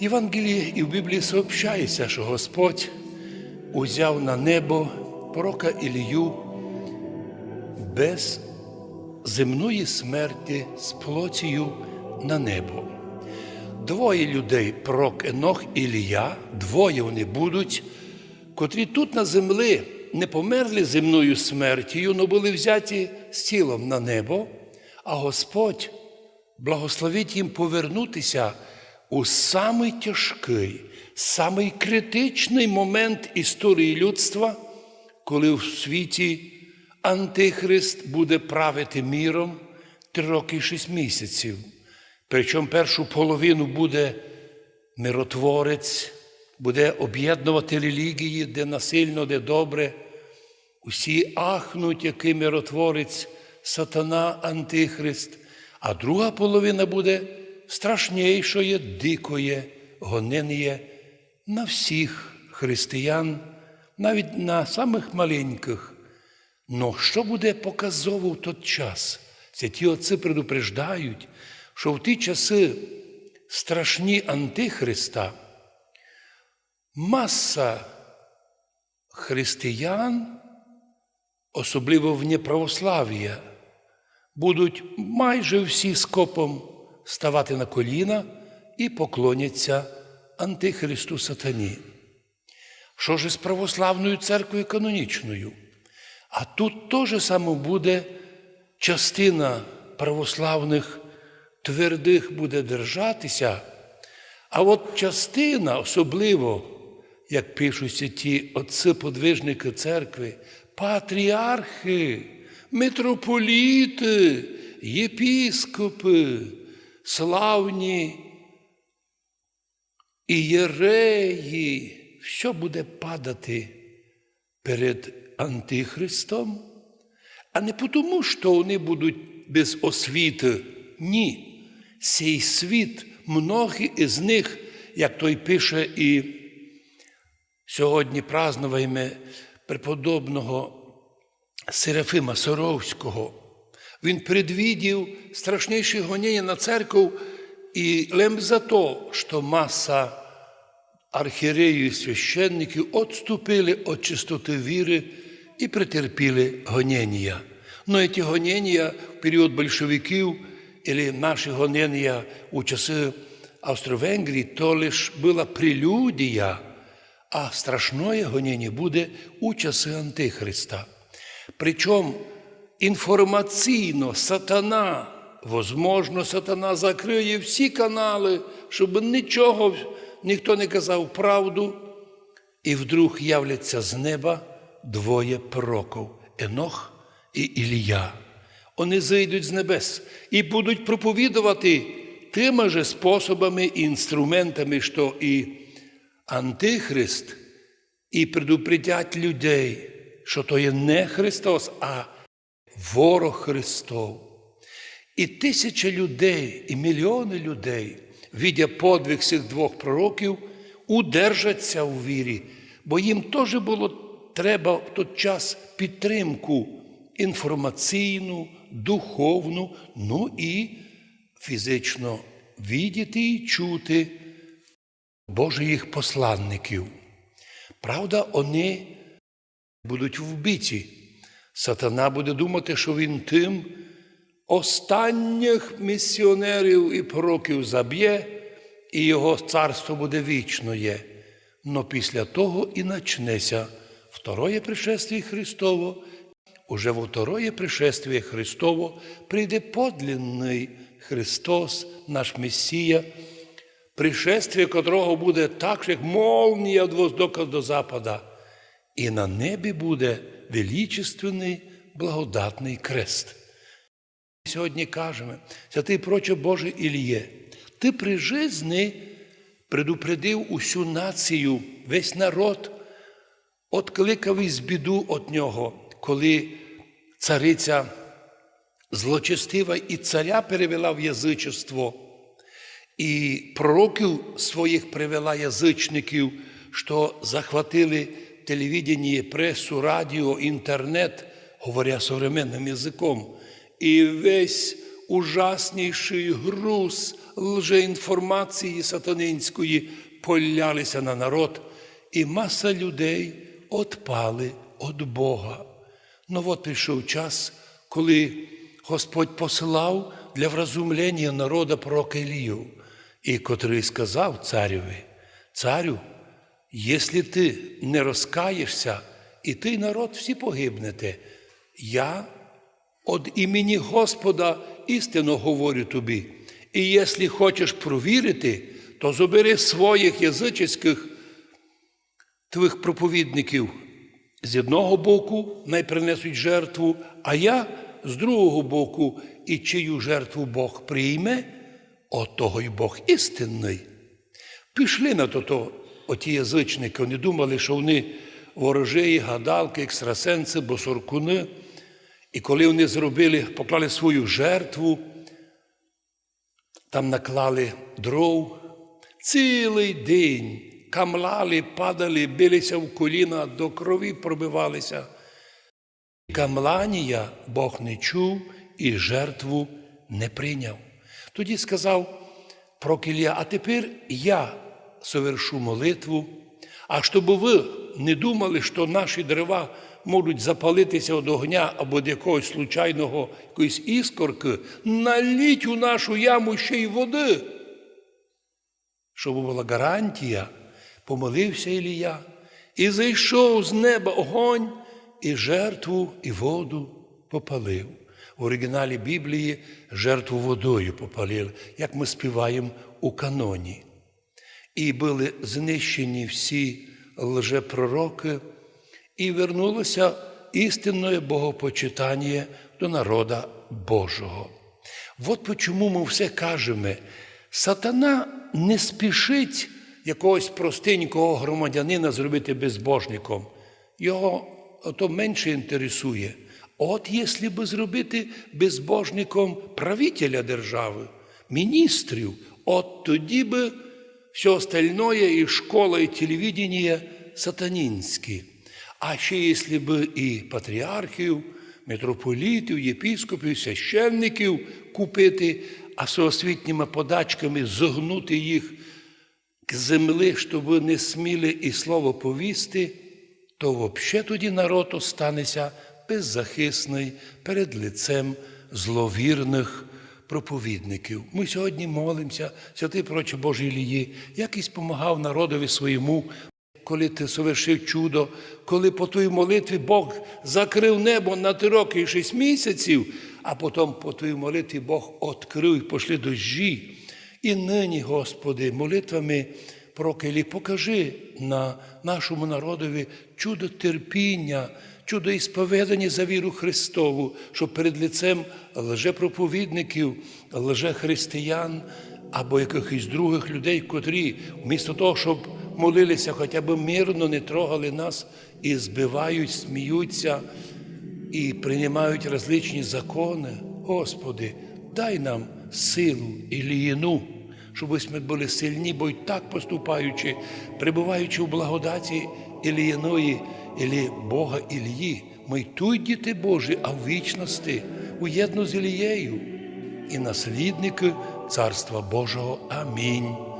В Євангелії і в Біблії сообщається, що Господь узяв на небо пророка Ілію без земної смерті з плотію на небо. Двоє людей, пророк Енох і Ілія, двоє вони будуть, котрі тут на землі не померли земною смертю, але були взяті з тілом на небо, а Господь благословить їм повернутися у самий тяжкий, самий критичний момент історії людства, коли в світі Антихрист буде правити міром три роки і шість місяців. Причому першу половину буде миротворець, буде об'єднувати релігії, де насильно, де добре. Усі ахнуть, який миротворець, сатана, антихрист, а друга половина буде страшнішої, дикої, гоненіє на всіх християн, навіть на самих маленьких. Но що буде показово в той час? Святі отці предупреждають, що в ті часи страшні антихриста маса християн, особливо вне православ'я, будуть майже всі скопом ставати на коліна і поклоняться Антихристу Сатані. Що ж з православною церквою канонічною? А тут теж саме буде частина православних твердих буде держатися, а от частина, особливо, як пишуться ті отці подвижники церкви, патріархи, митрополіти, єпіскопи, славні ієреї, що буде падати перед Антихристом, а не тому, що вони будуть без освіти. Ні. Цей світ, многі із них, як той пише і сьогодні празднуємо преподобного Серафима Соровського, він предвидів страшніші гонення на церкву і лем за то, що маса архієреїв і священників отступили від чистоти віри і претерпіли гонення. Но ці гонення в період большевиків или наші гонення у часи Австро-Венгрії, то лише була прелюдія, а страшне гонення буде у часи Антихриста. Причому інформаційно сатана, возможно, сатана закриє всі канали, щоб нічого, ніхто не казав правду, і вдруг являться з неба двоє пророків – Енох і Ілія. Вони зайдуть з небес і будуть проповідувати тими же способами і інструментами, що і Антихрист, і предупредять людей, що то є не Христос, а ворог Христов. І тисячі людей, і мільйони людей, видя подвиг цих двох пророків, удержаться у вірі, бо їм теж було треба в той час підтримку інформаційну, духовну, ну і фізично видіти і чути Божих посланників. Правда, вони будуть вбиті. Сатана буде думати, що він тим останніх місіонерів і пророків заб'є, і його царство буде вічноє. Но після того і начнеться второе пришествие Христово. Уже во второе пришествие Христово прийде подлинний Христос, наш Месія, пришествие котрого буде так, як молнія від воздока до запада, і на небі буде величественний благодатний крест. Сьогодні кажемо, святий проче Боже Іліє, ти при житті предупредив усю націю, весь народ, откликав із біду від нього, коли цариця злочестива і царя перевела в язичество, і пророків своїх привела язичників, що захватили телевидение, пресу, радіо, інтернет, говоря современним язиком, і весь ужасніший груз лжеінформації сатанинської полялися на народ, і маса людей отпали від Бога. Ну от прийшов час, коли Господь посилав для вразумлення народа пророка Ілію, і котрий сказав цареві, царю, якщо ти не розкаєшся, і ти, народ, всі погибнете, я від імені Господа істинно говорю тобі. І якщо хочеш провірити, то забери своїх язичних твоїх проповідників з одного боку, най принесуть жертву, а я з другого боку, і чию жертву Бог прийме, от того й Бог істинний. Пішли на то, то оті язичники, вони думали, що вони ворожеї, гадалки, екстрасенси, босоркуни. І коли вони зробили, поклали свою жертву, там наклали дров, цілий день камлали, падали, билися в коліна, до крові пробивалися. Камланія Бог не чув і жертву не прийняв. Тоді сказав Прокілія, а тепер я совершу молитву, а щоб ви не думали, що наші дерева можуть запалитися від огня або від якогось случайного якоїсь іскорки, наліть у нашу яму ще й води. Щоб була гарантія, помолився Ілія, і зайшов з неба огонь, і жертву, і воду попалив. В оригіналі Біблії жертву водою попалив, як ми співаємо у каноні. І були знищені всі лжепророки, і вернулося істинне богопочитання до народа Божого. От чому ми все кажемо, сатана не спішить якогось простенького громадянина зробити безбожником. Його то менше інтересує. От якщо би зробити безбожником правителя держави, міністрів, от тоді би все остальное, і школа, і телевидение сатанинські. А ще якщо б і патріархів, митрополітів, єпіскопів, священників купити, а з освітніми подачками зогнути їх к землі, щоб не сміли і слово повісти, то взагалі тоді народ останеться беззахисний перед лицем зловірних проповідників. Ми сьогодні молимося, святий проче Божий Ілії, якийсь помагав народові своєму, коли ти совершив чудо, коли по твоїй молитві Бог закрив небо на три роки і шість місяців, а потім по твоїй молитві Бог відкрив і пішли дощі. І нині, Господи, молитвами прокилі, покажи на нашому народові чудо терпіння, чудо ісповедання за віру Христову, щоб перед лицем лжепроповідників, лжехристиян або якихось других людей, котрі вмісто того, щоб молилися хоча б мирно, не трогали нас і збивають, сміються і приймають различні закони. Господи, дай нам силу і ліїну, щоб ми були сильні, бо й так поступаючи, перебуваючи в благодаті Іліїної, Ілі Бога Ілії, ми й тут діти Божі, а в вічності уєдно з Ілією і наслідники Царства Божого. Амінь.